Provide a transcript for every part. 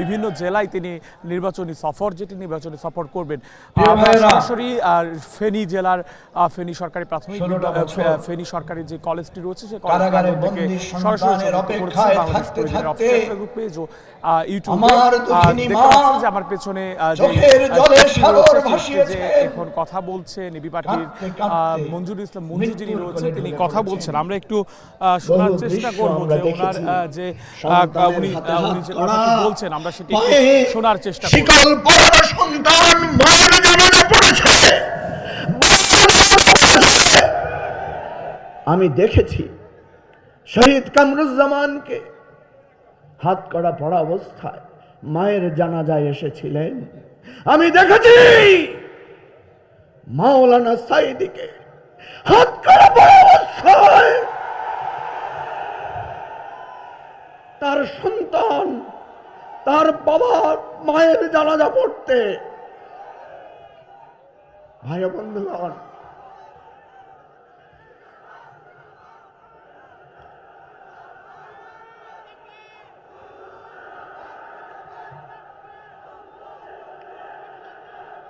বিভিন্ন জেলায় তিনি নির্বাচনী সফর যেটি নির্বাচনী সফর করবেন। সরাসরি ফেনী জেলার ফেনী সরকারি প্রাথমিক ফেনী সরকারি যে কলেজটি রয়েছে সেই কলেজ থেকে সরাসরি সন্তানের সংযুক্ত করেছি অপেক্ষায় বাংলাদেশ থাকতে অফিসিয়াল ফেসবুক পেজ ও ইউটিউবে আমার দেখতে পাচ্ছেন যে আমার পেছনে যে রয়েছে, এখন কথা বলছে নিবি পার্টির মঞ্জুর ইসলাম মঞ্জু যিনি রয়েছেন তিনি কথা বলছেন। আমরা একটু শোনার চেষ্টা করব যে ওনার যে উনি যে কথাটি বলছেন আমরা সেটি শোনার চেষ্টা শিকল পরানো সন্তান মায়ের জানাজা পড়েছে আমি দেখেছি শহীদ কামরুজ্জামানকে হাত কড়া পড়া অবস্থায় মায়ের জানাজায় এসেছিলেন। আমি দেখেছি মাওলানা সাইদিকে হাত কড়া পড়া অবস্থায় তার সন্তান তার বাবা মায়ের জানাজা পড়তে। ভাই বন্ধুগণ,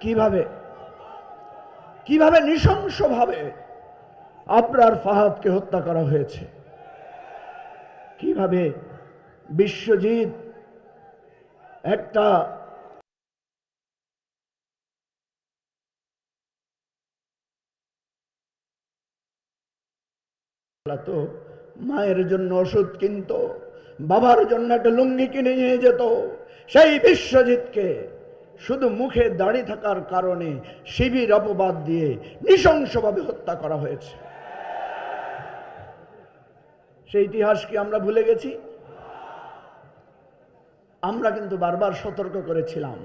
কীভাবে কীভাবে নৃশংসভাবে আপনার ফাহাদকে হত্যা করা হয়েছে? কীভাবে বিশ্বজিৎ একটা তো মায়ের জন্য ওষুধ কিনত, বাবার জন্য একটা লুঙ্গি কিনে নিয়ে যেত। সেই বিশ্বজিৎকে শুধু মুখে দাঁড়িয়ে থাকার কারণে শিবির অপবাদ দিয়ে নৃশংসভাবে হত্যা করা হয়েছে। সেই ইতিহাস কি আমরা ভুলে গেছি? আমরা কিন্তু বারবার সতর্ক করেছিলাম।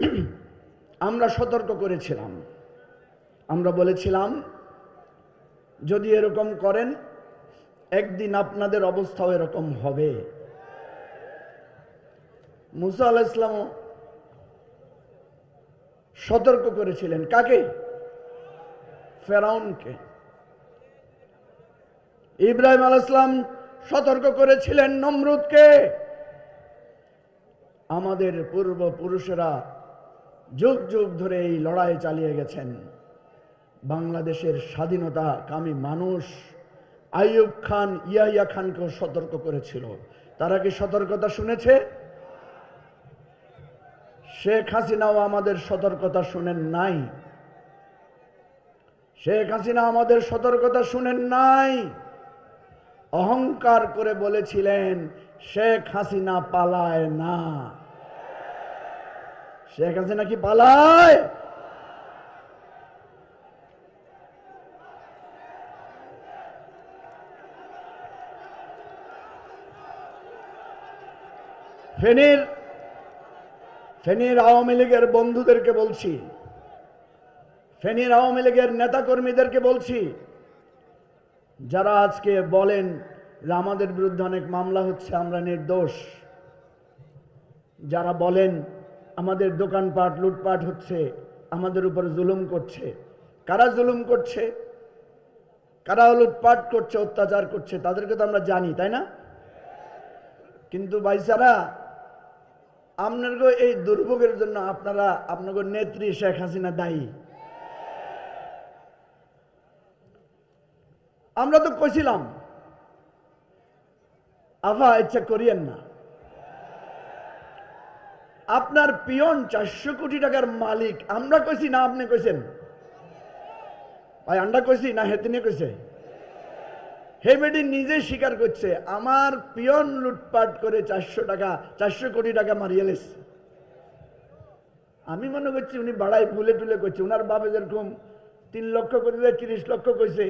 আমরা সতর্ক করেছিলাম। আমরা বলেছিলাম, যদি এরকম করেন, একদিন আপনাদের অবস্থাও এরকম হবে। মুসা আল ইসলামও সতর্ক করেছিলেন। কাকে? ফেরাউনকে। ইব্রাহিম আল ইসলাম সতর্ক করেছিলেন নমরুদকে। আমাদের পূর্বপুরুষেরা যুগ যুগ ধরে এই লড়াই চালিয়ে গেছেন। বাংলাদেশের স্বাধীনতা কামী মানুষ আইয়ুব খান, ইয়াহিয়া খানকেও সতর্ক করেছিল। তারা কি সতর্কতা শুনেছে? শেখ হাসিনাও আমাদের সতর্কতা শুনেন নাই। শেখ হাসিনা আমাদের সতর্কতা শুনেন নাই। অহংকার করে বলেছিলেন, শেখ হাসিনা পালায় না। শেখ হাসিনা কি পালায়? ফেনীর ফেনীর আওয়ামী লীগের বন্ধুদেরকে বলছি। ফেনীর আওয়ামী লীগের নেতাকর্মীদেরকে বলছি, যারা আজকে বলেন যে আমাদের বিরুদ্ধে অনেক মামলা হচ্ছে, আমরা নির্দোষ। যারা বলেন আমাদের দোকানপাট, লুটপাট হচ্ছে, আমাদের উপর জুলুম করছে। কারা জুলুম করছে? কারা লুটপাট করছে, অত্যাচার করছে, তাদেরকে তো আমরা জানি, তাই না? কিন্তু বাইসারা আপনারগো এই দুর্ভোগের জন্য আপনারা আপনাকে নেত্রী শেখ হাসিনা দায়ী। আমরা তো কইছিলাম, আফা, ইচ্ছা করিয়েন না। আপনার পিয়ন চারশো কোটি টাকার মালিক। আমরা কইছি না, আপনি কইছেন? ভাই, আমরা কইছি না, হেতিনে কইছে? হে বেটি নিজে স্বীকার করছে, আমার পিয়ন লুটপাট করে চারশো টাকা, চারশো কোটি টাকা মারিয়ে লেছে। আমি মনে করছি উনি বাড়াই ভুলে টুলে করছে, উনার বাপে যেরকম তিন লক্ষ করে দিয়ে, তিরিশ লক্ষ কইছে।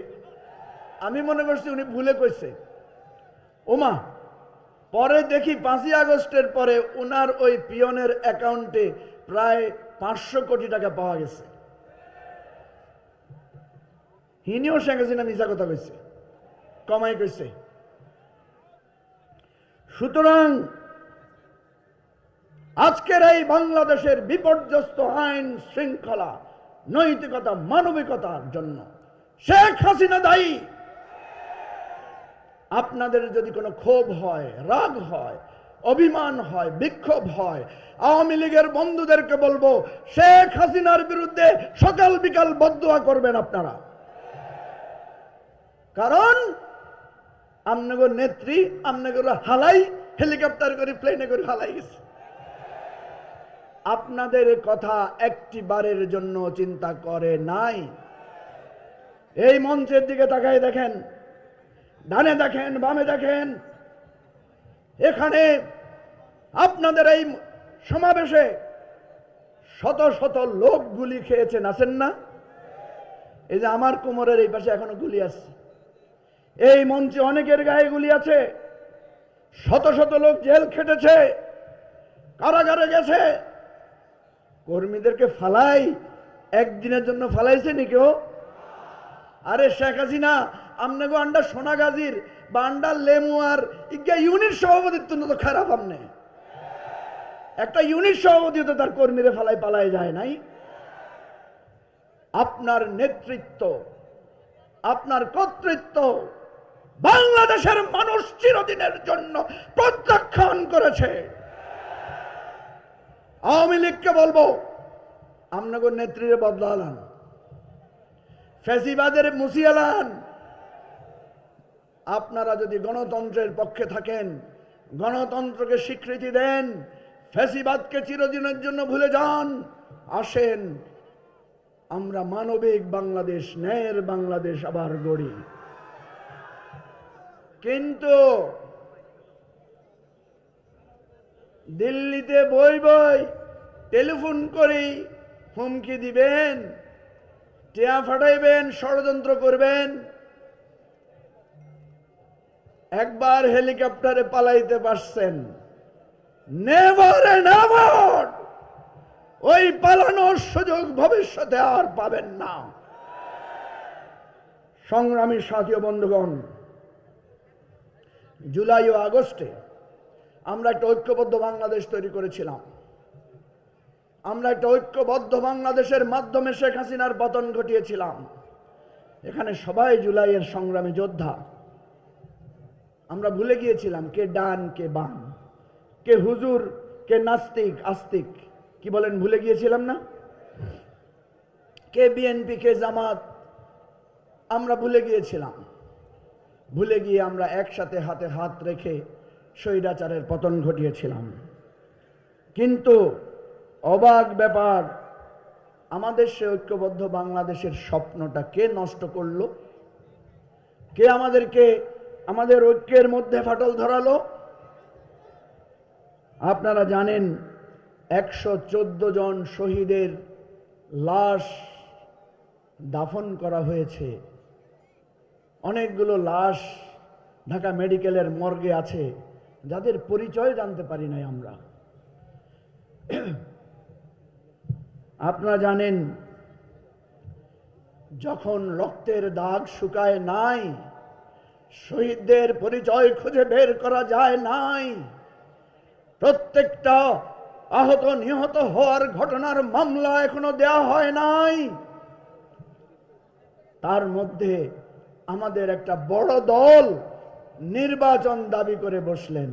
আমি মনে করছি উনি ভুলে কইছে। ওমা পরে দেখি পাঁচই আগস্টের পরে উনার ওই পিয়নের অ্যাকাউন্টে প্রায় পাঁচশো কোটি টাকা পাওয়া গেছে। হিনিও শেখ হাসিনা কথা কইছে, কমাই কইছে। সুতরাং আজকের এই বাংলাদেশের বিপর্যস্ত আইন শৃঙ্খলা, নৈতিকতা, মানবিকতার জন্য শেখ হাসিনা দায়ী। আপনাদের যদি কোনো ক্ষোভ হয়, রাগ হয়, অভিমান হয়, বিক্ষোভ হয়, আওয়ামী লীগের বন্ধুদেরকে বলব, শেখ হাসিনার বিরুদ্ধে সকাল বিকাল বদুয়া করবেন আপনারা। কারণ আমনগর নেত্রী আমনগর হালাই, হেলিকপ্টার করে প্লেনে করে হালাই গেছে। আপনাদের কথা একটি বারের জন্য চিন্তা করে নাই। এই মঞ্চের দিকে তাকায় দেখেন ডানে দেখেন, বামে দেখেন। এখানে আপনাদের এই সমাবেশে শত শত লোক গুলি খেয়েছেন, আছেন না? এই যে আমার কোমরের এই পাশে এখনও গুলি আছে। এই মঞ্চে অনেকের গায়ে গুলি আছে। শত শত লোক জেল খেটেছে, কারাগারে গেছে। কর্মীদেরকে ফালাই, একদিনের জন্য ফালাইছে নি কেউ আরে শেখ হাসিনা আমনে গো আন্ডা সোনাগাজীর বা আন্ডা লেমুয়ার ইজ্ঞা ইউনিট সভাপতিত্ব তো খারাপ আমনে। একটা ইউনিট সভাপতি তো তার কর্মীরা ফালাই পালাই যায় নাই। আপনার নেতৃত্ব, আপনার কর্তৃত্ব বাংলাদেশের মানুষ চিরদিনের জন্য প্রত্যাখ্যান করেছে। আওয়ামী লীগকে বলব আপনাকে নেত্রীরে বদলালান ফেসিবাদের মুসিয়ালান আপনারা যদি গণতন্ত্রের পক্ষে থাকেন, গণতন্ত্রকে স্বীকৃতি দেন ফেসিবাদকে চিরদিনের জন্য ভুলে যান, আসেন, আমরা মানবিক বাংলাদেশ, ন্যায়ের বাংলাদেশ আবার গড়ি। কিন্তু দিল্লিতে বই বই, টেলিফোন করি হুমকি দিবেন, টিয়া ফাটাইবেন, ষড়যন্ত্র করবেন একবার হেলিকপ্টারে পালাইতে পারছেন। নেভার নেভার ওই পালানোর সুযোগ ভবিষ্যতে আর পাবেন না। সংগ্রামী সাথী বন্ধুগণ, জুলাই ও আগস্টে আমরা একটা ঐক্যবদ্ধ বাংলাদেশ তৈরি করেছিলাম। আমরা একটা ঐক্যবদ্ধ বাংলাদেশের মাধ্যমে শেখ হাসিনার পতন ঘটিয়েছিলাম। এখানে সবাই জুলাইয়ের সংগ্রামী যোদ্ধা। আমরা ভুলে গিয়েছিলাম কে ডান, কে বাম, কে হুজুর, কে নাস্তিক, আস্তিক। কি বলেন, ভুলে গিয়েছিলাম না? কে বিএনপি, কে জামাত, আমরা ভুলে গিয়েছিলাম। ভুলে গিয়ে আমরা একসাথে হাতে হাত রেখে স্বৈরাচারের পতন ঘটিয়েছিলাম। কিন্তু অবাক ব্যাপার, আমাদের সে ঐক্যবদ্ধ বাংলাদেশের স্বপ্নটা কে নষ্ট করল? কে আমাদেরকে আমাদের ঐক্যের মধ্যে ফাটল ধরালো। আপনারা জানেন, একশো চোদ্দ জন শহীদের লাশ দাফন করা হয়েছে। অনেকগুলো লাশ ঢাকা মেডিকেলের মর্গে আছে, যাদের পরিচয় জানতে পারি নাই আমরা। আপনারা জানেন, যখন রক্তের দাগ শুকায় নাই শহীদদের পরিচয় খুঁজে বের করা যায় নাই। প্রত্যেকটা আহত, নিহত হওয়ার ঘটনার মামলা এখনও দেয়া হয় নাই। তার মধ্যে আমাদের একটা বড় দল নির্বাচন দাবি করে বসলেন।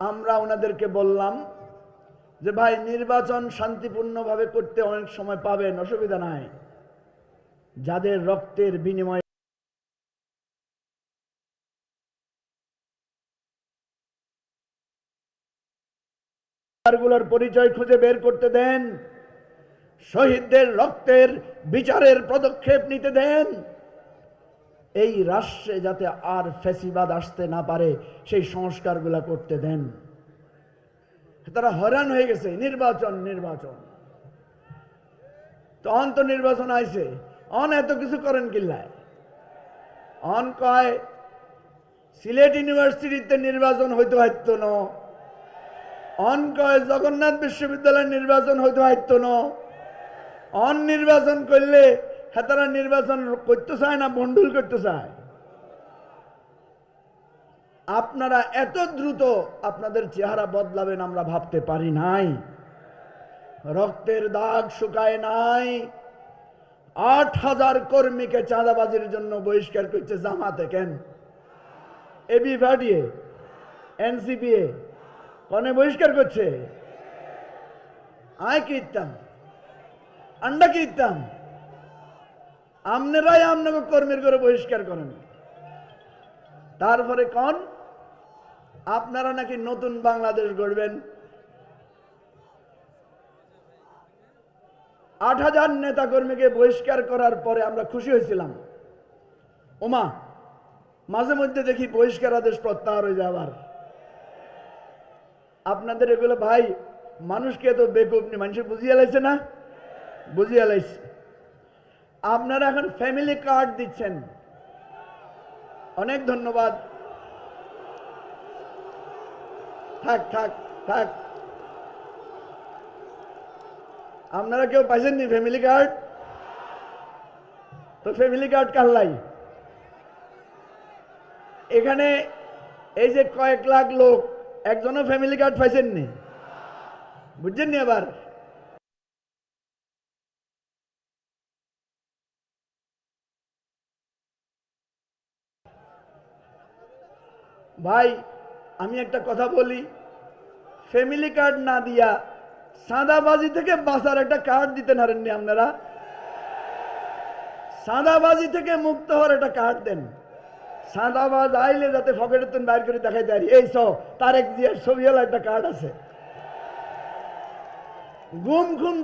আমরা ওনাদেরকে বললাম যে, ভাই, নির্বাচন শান্তিপূর্ণভাবে করতে অনেক সময় পাবেন, অসুবিধা নাই। যাদের রক্তের বিনিময়ে গুলোর পরিচয় খুঁজে বের করতে দেন। শহীদদের রক্তের বিচারের পদক্ষেপ নিতে দেন। এই রাষ্ট্রে যাতে আর ফ্যাসিবাদ আসতে না পারে, সেই সংস্কারগুলা করতে দেন। তারা হয়রান হয়ে গেছে, নির্বাচন নির্বাচন। তো নির্বাচন আইছে। অন এত কিছু করেন কিল্লায়? অন কয়, সিলেট ইউনিভার্সিটিতে নির্বাচন হইতে হইতো না। অন কয় জগন্নাথ বিশ্ববিদ্যালয়ের নির্বাচন হইতে হইতো না। অন নির্বাচন করলে হেতারা নির্বাচন করতে চায় না বন্ডুল করতে চায়। আপনারা এত দ্রুত আপনাদের চেহারা বদলাবেন আমরা ভাবতে পারি নাই। রক্তের দাগ শুকায় নাই। আট হাজার কর্মীকে চাঁদাবাজির জন্য বহিষ্কার করছে জামাতে কেন এবি ভাটিয়ে এনসিপিএ কনে বহিষ্কার করছে। আয় কি ইত্তাম আন্ডা কি ইত্তাম আমনেরাই আপনাকে কর্মীর করে বহিষ্কার করেন। তারপরে কন, আপনারা নাকি নতুন বাংলাদেশ গড়বেন? আট হাজার নেতা কর্মীকে বহিষ্কার করার পরে আমরা খুশি হয়েছিলাম। ওমা, মাঝে মধ্যে দেখি বহিষ্কার আদেশ প্রত্যাহার হয়ে যাবার আপনাদের এগুলো ভাই, মানুষকে তো বেকুবনি মানুষ বুঝিয়ে লাইছে না? বুঝিয়ে লাইছে। আপনারা এখন ফ্যামিলি কার্ড দিচ্ছেন। অনেক ধন্যবাদ। থাক থাক থাক। আপনারা কেউ পাইছেননি ফ্যামিলি কার্ড তো ফ্যামিলি কার্ড কাল্লাই এখানে এই যে কয়েক লাখ লোক একজনও ফ্যামিলি কার্ড পাইছেননি। বুঝছেন নি এবার? ভাই, আমি একটা কথা বলি। ফ্যামিলি কার্ড না দিয়া সাদাবাজি থেকে বাঁচার একটা কার্ড দিতে নারেননি আপনারা? সাদাবাজি থেকে মুক্ত হওয়ার একটা কার্ড দেন। সাদাবাজ আইলে যাতে ফকেটের তুন বাইর করে দেখাইতে পারি। এই তারেক জিয়ার ছবিওয়ালা একটা কার্ড আছে।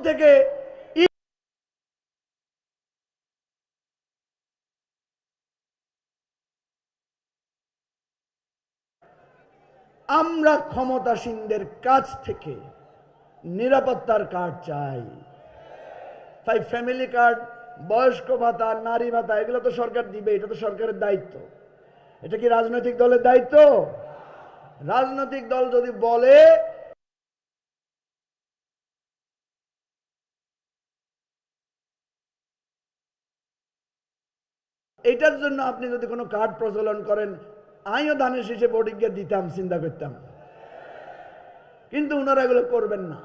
থেকে আমরা ক্ষমতাসীনদের কাছ থেকে নিরাপত্তার কার্ড চাই। তাই ফ্যামিলি কার্ড বয়স্ক ভাতা, নারী ভাতা, এগুলো তো সরকার দিবে, এটা তো সরকারের দায়িত্ব। এটা কি রাজনৈতিক দলের দায়িত্ব? রাজনৈতিক দল যদি বলে, এটার জন্য আপনি যদি কোনো কার্ড প্রচলন করেন, আমিও ধানের শীষে প্রতিজ্ঞা দিতাম, চিন্তা করতাম। কিন্তু ওনারা এগুলো করবেন না।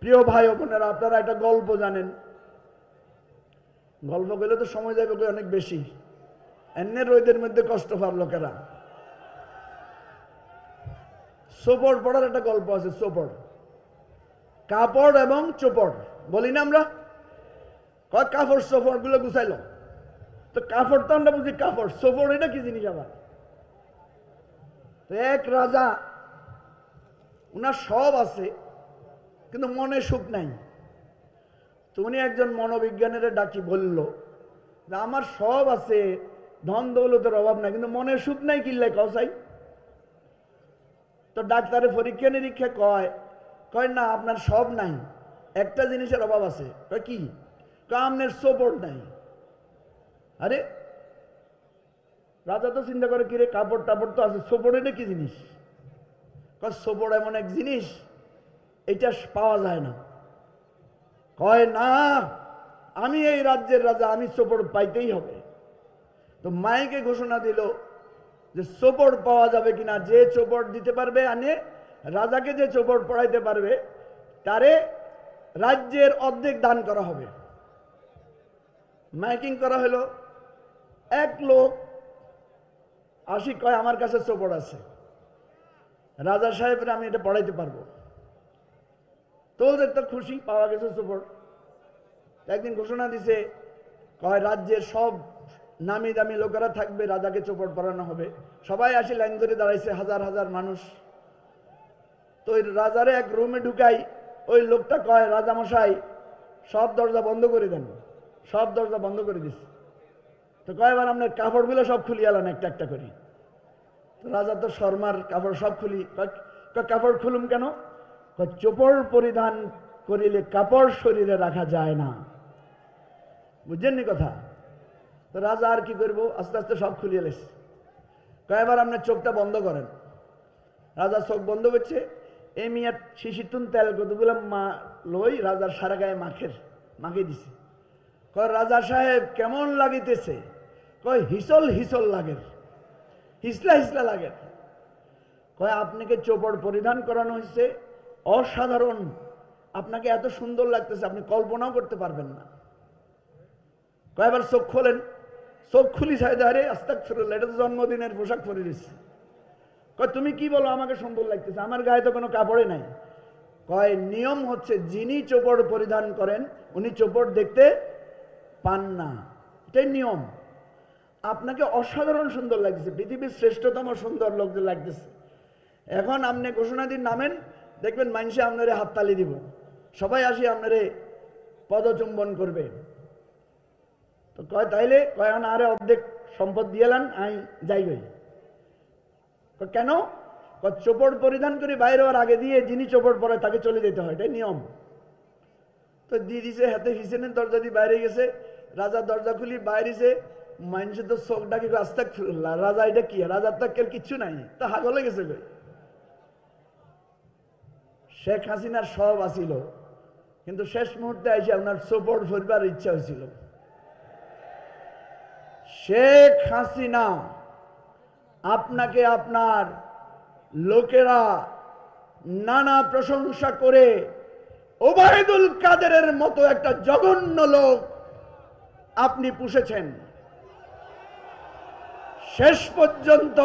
প্রিয় ভাই বোনেরা, আপনারা একটা গল্প জানেন। গল্প গেলে তো সময় যাবে অনেক বেশি। এমনি রোদের মধ্যে কষ্ট পার লোকেরা। সোপড় পড়ার একটা গল্প আছে সোপড় কাপড় এবং চোপড়, বলি না আমরা? কয় কাপড় সোপড়গুলো গুছাইলো? তো কাপড় তো আমরা বুঝি কাপড় সোপড় এটা কি জিনিস আবার? এক রাজা, উনার সব আছে, কিন্তু মনে সুখ নাই। তো উনি একজন মনোবিজ্ঞানের ডাকি, বলল যে, আমার সব আছে ধন দৌলতের অভাব নাই, কিন্তু মনে সুখ নাই কিল্লাই কসাই। তো ডাক্তারের পরীক্ষা নিরীক্ষা কয় কয়, না, আপনার সব নাই, একটা জিনিসের অভাব আছে। কি? আপনার সোপড় নাই। আরে, রাজা তো চিন্তা করে, কিরে, কাপড় টাপড় তো আছে সোপড় এটা কি জিনিস? কয় এমন এক জিনিস, এটা পাওয়া যায় না। কয়, না, আমি এই রাজ্যের রাজা, আমি সোপড় পাইতেই হবে। তো মাইকে ঘোষণা দিল যে চোপড় পাওয়া যাবে কিনা, যে চোপড় দিতে পারবে আনে, রাজাকে যে চোপড় পড়াইতে পারবে, তারে রাজ্যের অর্ধেক দান করা হবে। মাইকিং করা হলো, এক লোক আসি কয়, আমার কাছে চোপড় আছে। রাজা সাহেবরা আমি এটা পড়াইতে পারব। তো ওদের তো খুশি, পাওয়া গেছে চোপড়। একদিন ঘোষণা দিছে, কয়, রাজ্যের সব নামি দামি লোকেরা থাকবে, রাজাকে চোপড় পড়ানো হবে। সবাই আসি লাইন ধরে দাঁড়াইছে, হাজার হাজার মানুষ। তো ওই রাজারে এক রুমে ঢুকাই, ওই লোকটা কয়, রাজামশাই, সব দরজা বন্ধ করে দেন। সব দরজা বন্ধ করে দিস তো কয়বার আপনার কাপড়গুলো সব খুলি আলান একটা একটা করে। তো রাজা তো শর্মার কাপড় সব খুলি। কাপড় খুলুম কেন? চোপড় পরিধান করিলে কাপড় শরীরে রাখা যায় না। বুঝছেন কথা? তো রাজা আর কি করব? আস্তে আস্তে সব খুলিয়ে লেছে। কয়েকবার আপনার চোখটা বন্ধ করেন। রাজা চোখ বন্ধ করছে। এই মিয়া শিশিতুন তেল কতগুলো মা লই রাজার সারা গায়ে মাখের, মাখিয়ে দিছে। কয় রাজা সাহেব, কেমন লাগিতেছে? কয় হিসল হিসল লাগে হিসলা হিসলা লাগে কয় আপনাকে চোপড় পরিধান করানো হয়েছে অসাধারণ। আপনাকে এত সুন্দর লাগতেছে, আপনি কল্পনাও করতে পারবেন না। কয়বার চোখ খোলেন। চোখ খুলি সাইড আরে আস্তাক ফিরল এটা তো জন্মদিনের পোশাক পরে দিচ্ছে কয়, তুমি কি বলো, আমাকে সুন্দর লাগতেছে? আমার গায়ে তো কোনো কাপড়ে নাই। কয়, নিয়ম হচ্ছে যিনি চোপড় পরিধান করেন, উনি চোপড় দেখতে পান না। এটাই নিয়ম। আপনাকে অসাধারণ সুন্দর লাগছে পৃথিবীর শ্রেষ্ঠতম সুন্দর লোকদের লাগতেছে। এখন আপনি ঘোষণা দিন নামেন, দেখবেন মানুষে আপনারে হাততালি দিব। সবাই আসি আপনারে পদচুম্বন করবে। তো কয়, তাইলে? কয় এখন আরে অর্ধেক সম্পদ দিয়েলান আই যাই কয় কেন? চোপড় পরিধান করে বাইরে হওয়ার আগে দিয়ে যিনি চোপড় পরে তাকে চলে যেতে হয়, এটাই নিয়ম। তো দিয়ে দিছে, হাতে হিসেনের দরজা দিয়ে বাইরে গেছে রাজা দরজা খুলি বাইরেছে মানুষের তো চোখ ডাকে আস্তে রাজা এটা কি? রাজার তো কেউ কিচ্ছু নাই, তা হাগলে গেছে কই? শেখ হাসিনার সব আসিল কিন্তু শেষ মুহূর্তে এসে আপনার সোপোর্ট ভরবার ইচ্ছা হয়েছিল। শেখ হাসিনা, আপনাকে আপনার লোকেরা নানা প্রশংসা করে ওবায়দুল কাদেরের মতো একটা জঘন্য লোক আপনি পুষেছেন। শেষ পর্যন্ত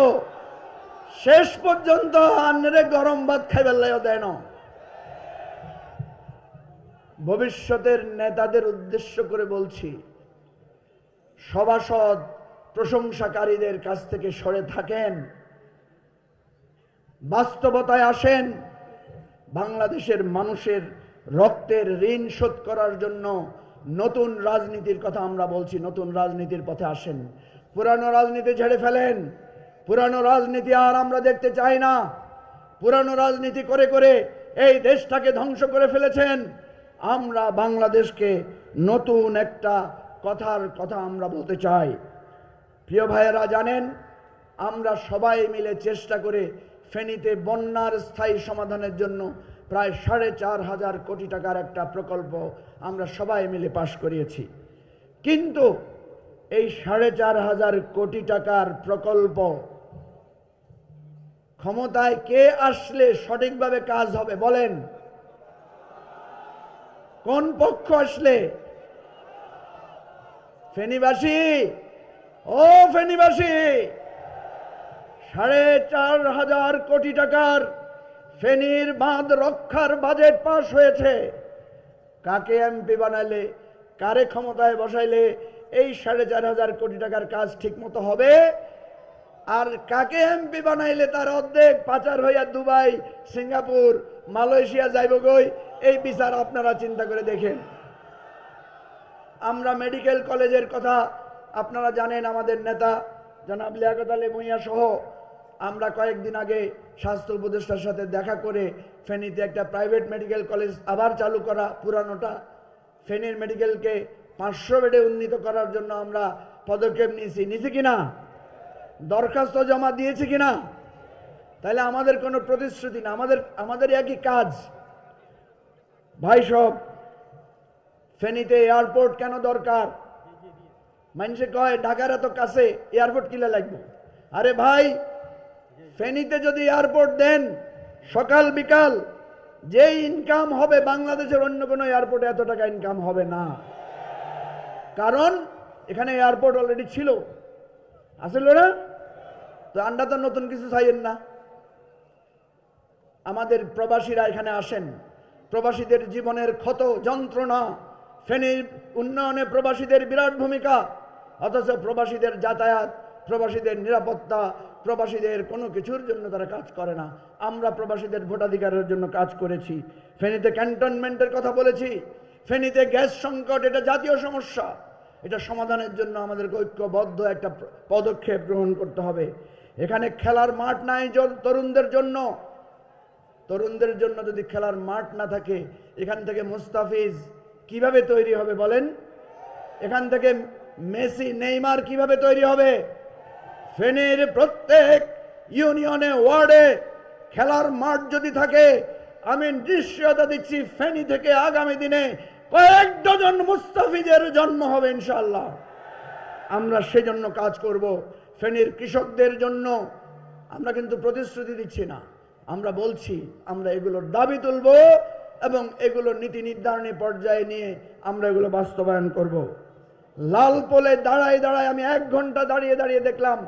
শেষ পর্যন্ত আন্নারে গরম ভাত খাইবার লাইও দেয় না। ভবিষ্যতের নেতাদের উদ্দেশ্য করে বলছি সভাসদ প্রশংসাকারীদের কাছ থেকে সরে থাকেন। বাস্তবতায় আসেন বাংলাদেশের মানুষের রক্তের ঋণ শোধ করার জন্য নতুন রাজনীতির কথা আমরা বলছি, নতুন রাজনীতির পথে আসেন। পুরানো রাজনীতি ঝেড়ে ফেলেন, পুরানো রাজনীতি আর আমরা দেখতে চাই না। পুরানো রাজনীতি করে করে এই দেশটাকে ধ্বংস করে ফেলেছেন। আমরা বাংলাদেশকে নতুন একটা কথার কথা আমরা বলতে চাই। প্রিয় ভাইয়েরা, জানেন, আমরা সবাই মিলে চেষ্টা করে ফেনীতে বন্যার স্থায়ী সমাধানের জন্য প্রায় সাড়ে চার হাজার কোটি টাকার একটা প্রকল্প আমরা সবাই মিলে পাশ করিয়েছি। কিন্তু এই সাড়ে চার হাজার কোটি টাকার প্রকল্প ক্ষমতায় কে আসলে সঠিকভাবে কাজ হবে বলেন? কোন পক্ষ আসলে? ফেনীবাসী, ও ফেনীবাসী, সাড়ে চার হাজার কোটি টাকার ফেনীর বাঁধ রক্ষার বাজেট পাশ হয়েছে। কাকে এমপি বানাইলে, কারে ক্ষমতায় বসাইলে এই সাড়ে চার হাজার কোটি টাকার কাজ ঠিক মতো হবে? আর কাকে এমপি বানাইলে তার অর্ধেক পাচার হইয়া দুবাই, সিঙ্গাপুর, মালয়েশিয়া যাইব গই এই বিচার আপনারা চিন্তা করে দেখেন। আমরা মেডিকেল কলেজের কথা আপনারা জানেন, আমাদের নেতা জনাব লিয়াকত আলী ভূঁইয়া সহ আমরা কয়েকদিন আগে স্বাস্থ্য উপদেষ্টার সাথে দেখা করে ফেনীতে একটা প্রাইভেট মেডিকেল কলেজ আবার চালু করা, পুরানোটা। ফেনীর মেডিকেলকে পাঁচশো বেডে উন্নীত করার জন্য আমরা পদক্ষেপ নিয়েছি। নিয়েছি কিনা দরখাস্ত জমা দিয়েছি কিনা তাহলে আমাদের কোনো প্রতিশ্রুতি না, আমাদের আমাদের একই কাজ। ভাই সব ফেনীতে এয়ারপোর্ট কেন দরকার? মানুষে কয়, ঢাকার এত কাছে এয়ারপোর্ট কিলে লাগবে? আরে ভাই, ফেনীতে যদি এয়ারপোর্ট দেন, সকাল বিকাল যে ইনকাম হবে বাংলাদেশের অন্য কোনো এয়ারপোর্টে এত টাকা ইনকাম হবে না। কারণ, এখানে এয়ারপোর্ট অলরেডি ছিল। আসলে না? তো আন্ডা তো নতুন কিছু চাইয়েন না। আমাদের প্রবাসীরা এখানে আসেন। প্রবাসীদের জীবনের ক্ষত যন্ত্রণা ফেনীর উন্নয়নে প্রবাসীদের বিরাট ভূমিকা। অথচ প্রবাসীদের যাতায়াত, প্রবাসীদের নিরাপত্তা, প্রবাসীদের কোনো কিছুর জন্য তারা কাজ করে না। আমরা প্রবাসীদের ভোটাধিকারের জন্য কাজ করেছি। ফেনীতে ক্যান্টনমেন্টের কথা বলেছি। ফেনীতে গ্যাস সংকট, এটা জাতীয় সমস্যা। এটা সমাধানের জন্য আমাদেরকে ঐক্যবদ্ধ একটা পদক্ষেপ গ্রহণ করতে হবে। এখানে খেলার মাঠ নাই তরুণদের জন্য। তরুণদের জন্য যদি খেলার মাঠ না থাকে, এখান থেকে মুস্তাফিজ কীভাবে তৈরি হবে বলেন? এখান থেকে মেসি, নেইমার কীভাবে তৈরি হবে? ফেনীর প্রত্যেক ইউনিয়নে, ওয়ার্ডে খেলার মাঠ যদি থাকে, আমি নিশ্চয়তা দিচ্ছি ফেনী থেকে আগামী দিনে কয়েক ডজন মুস্তাফিজের জন্ম হবে ইনশাল্লাহ আমরা সেজন্য কাজ করব। ফেনীর কৃষকদের জন্য আমরা কিন্তু প্রতিশ্রুতি দিচ্ছি না। আমরা বলছি, আমরা এগুলোর দাবি তুলব। এবং এগুলো নীতি নির্ধারণী পর্যায়ে নিয়ে আমরা এগুলো বাস্তবায়ন করব। লাল পোলে দাঁড়ায় দাঁড়ায় আমি এক ঘণ্টা দাঁড়িয়ে দাঁড়িয়ে দেখলাম,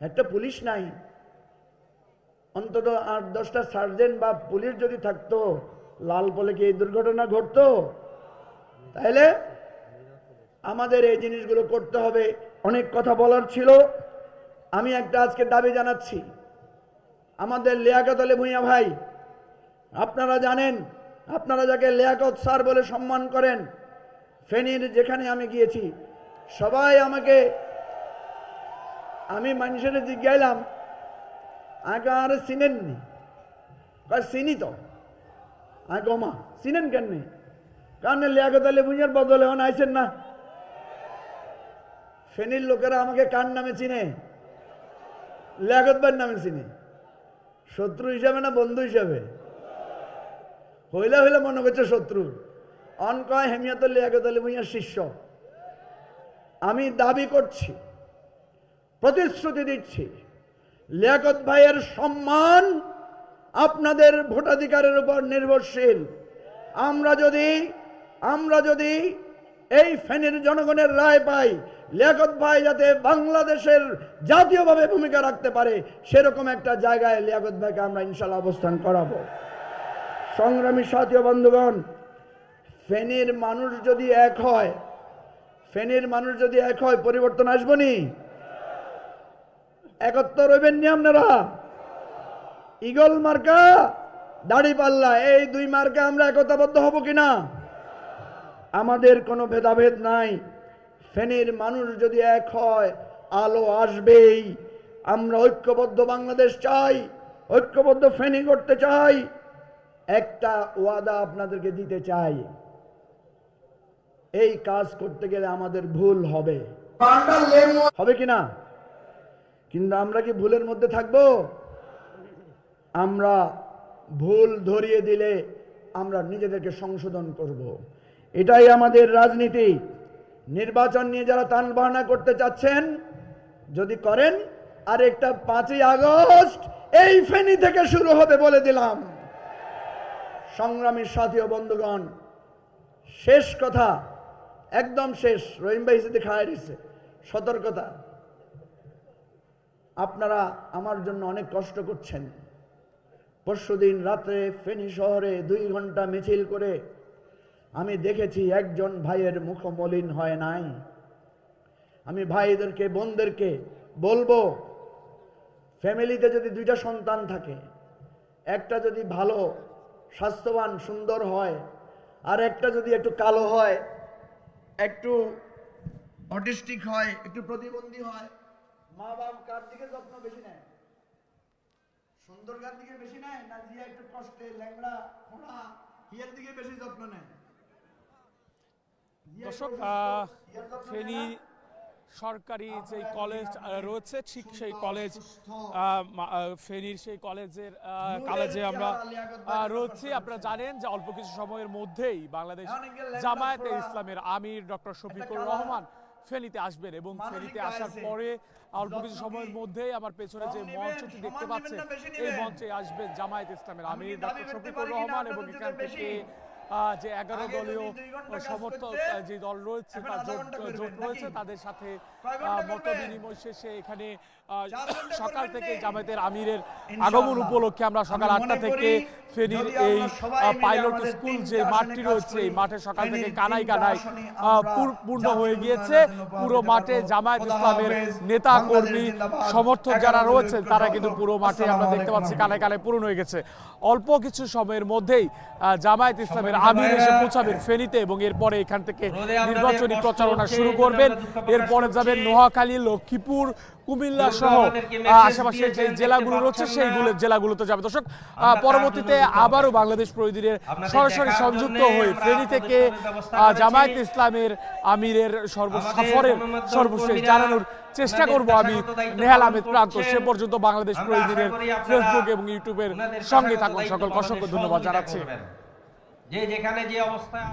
একটা পুলিশ নাই। অন্তত আট দশটা সার্জেন্ট বা পুলিশ যদি থাকতো, লাল পলে কি এই দুর্ঘটনা ঘটতো? তাইলে আমাদের এই জিনিসগুলো করতে হবে। অনেক কথা বলার ছিল। আমি একটা আজকে দাবি জানাচ্ছি। আমাদের লিয়াকত আলী ভূঁইয়া ভাই আপনারা জানেন, আপনারা যাকে লিয়াকত স্যার বলে সম্মান করেন, ফেনীর যেখানে আমি গিয়েছি, সবাই আমাকে, আমি মানুষের জিজ্ঞাইলাম, আগে আর চিনেননি? চিনি তো? আগে মা চিনেন কেন কারণ লিয়াকত আলী ভুঁইয়ার বদলে হন আইছেন না। ফেনীর লোকেরা আমাকে কার নামে চিনে? লিয়াকত ভাইয়ের নামে চিনে। শত্রু হিসাবে না বন্ধু হিসাবে? হইলে হইলে মনে করছে শত্রু। অন কয়, হেমিয়াত শিষ্য। আমি দাবি করছি, প্রতিশ্রুতি দিচ্ছি, লিয়াকত ভাইয়ের সম্মান আপনাদের ভোটাধিকারের উপর নির্ভরশীল। আমরা যদি আমরা যদি এই ফেনীর জনগণের রায় পাই, লিয়াকত ভাই যাতে বাংলাদেশের জাতীয়ভাবে ভূমিকা রাখতে পারে, সেরকম একটা জায়গায় লিয়াকত ভাইকে আমরা ইনশাল্লাহ অবস্থান করাবো। সংগ্রামী সাথী ও বন্ধুগণ, ফেনীর মানুষ যদি এক হয়, ফেনীর মানুষ যদি এক হয়, পরিবর্তন আসব আসবনি একত্র রইবেন নি আপনারা? ইগল মার্কা, দাড়ি পাল্লা, এই দুই মার্কা আমরা একতাবদ্ধ হব কিনা? আমাদের কোনো ভেদাভেদ নাই। ফেনীর মানুষ যদি এক হয়, আলো আসবেই। আমরা ঐক্যবদ্ধ বাংলাদেশ চাই, ঐক্যবদ্ধ ফেনী করতে চাই। একটা ওয়াদা আপনাদেরকে দিতে চাই। এই কাজ করতে গেলে আমাদের ভুল হবে। হবে কি না? কিন্তু আমরা কি ভুলের মধ্যে থাকব? আমরা ভুল ধরিয়ে দিলে আমরা নিজেদেরকে সংশোধন করব। এটাই আমাদের রাজনীতি। নির্বাচন নিয়ে যারা তান বাহানা করতে চাচ্ছেন, যদি করেন আর একটা পাঁচই আগস্ট এই ফেনী থেকে শুরু হবে বলে দিলাম। সংগ্রামীর সাথী ও বন্ধুগণ, শেষ কথা, একদম শেষ, রহিম ভাই হিসেবে খায় দিচ্ছে সতর্কতা। আপনারা আমার জন্য অনেক কষ্ট করছেন। পরশুদিন রাত্রে ফেনী শহরে দুই ঘণ্টা মিছিল করে আমি দেখেছি একজন ভাইয়ের মুখ মলিন হয় নাই। আমি ভাইদেরকে, বোনদেরকে বলব ফ্যামিলিতে যদি দুইটা সন্তান থাকে, একটা যদি ভালো স্বাস্থ্যবান সুন্দর হয়। আর একটা যদি একটু কালো হয় একটু অটিস্টিক হয় একটু প্রতিবন্ধী হয় মা বাপ কার দিকে যত্ন বেশি নেয়? সুন্দর কার দিকে বেশি নেয়? না জিয়া একটু কষ্টে ল্যাংড়া খোঁড়া হিয়ার দিকে বেশি যত্ন নেয়? দর্শক ফেনী? সরকারি যে কলেজ রয়েছে ঠিক সেই কলেজ ফেনীর সেই কলেজের কলেজে আমরা রয়েছি আপনারা জানেন যে অল্প কিছু সময়ের মধ্যেই বাংলাদেশ জামায়াতে ইসলামের আমির ডক্টর শফিকুর রহমান ফেনীতে আসবেন এবং ফেনীতে আসার পরে অল্প কিছু সময়ের? মধ্যেই আমার পেছনে যে মঞ্চটি দেখতে পাচ্ছেন এই মঞ্চে আসবেন জামায়াত ইসলামের আমির ডক্টর শফিকুর রহমান এবং এখান থেকে যে এগারো দলীয় সমর্থক যে দল রয়েছে আধা জোট রয়েছে তাদের সাথে মত বিনিময় শেষে এখানে সকাল থেকে জামায়াতের আমিরের আগমন উপলক্ষে আমরা সকাল আটটা থেকে ফেনীর এই পাইলট স্কুল যে মাঠটি রয়েছে এই মাঠে সকাল থেকে কানাই কানাই পূর্ণ হয়ে গিয়েছে। পুরো মাঠে। জামায়াত ইসলামের নেতা কর্মী সমর্থক যারা রয়েছেন তারা কিন্তু পুরো মাঠে আমরা দেখতে পাচ্ছি কানাই কানায় কানায় পূরণ হয়ে গেছে। অল্প কিছু সময়ের মধ্যেই জামায়াত ইসলামের আমির এসে পৌঁছাবেন ফেনীতে এবং এরপরে এখান থেকে নির্বাচনী প্রচারণা শুরু করবেন। এরপরে যাবেন। নোয়াখালী লক্ষ্মীপুর কুমিল্লা সহ আশেপাশে যে জেলাগুলো রয়েছে সেইগুলো জেলাগুলোতে যাবে। দর্শক পরবর্তীতে আবারও বাংলাদেশ প্রতিদিনের সরাসরি সংযুক্ত হয়ে ফেনী থেকে। জামায়াত ইসলামের আমিরের সর্ব সফরের সর্বশেষ জানানোর চেষ্টা করব আমি নেহাল আহমেদ প্রান্ত। সে পর্যন্ত বাংলাদেশ প্রতিদিনের ফেসবুক এবং ইউটিউবের সঙ্গে থাকুন। সকল অসংখ্য ধন্যবাদ জানাচ্ছি। যে যেখানে যে অবস্থায়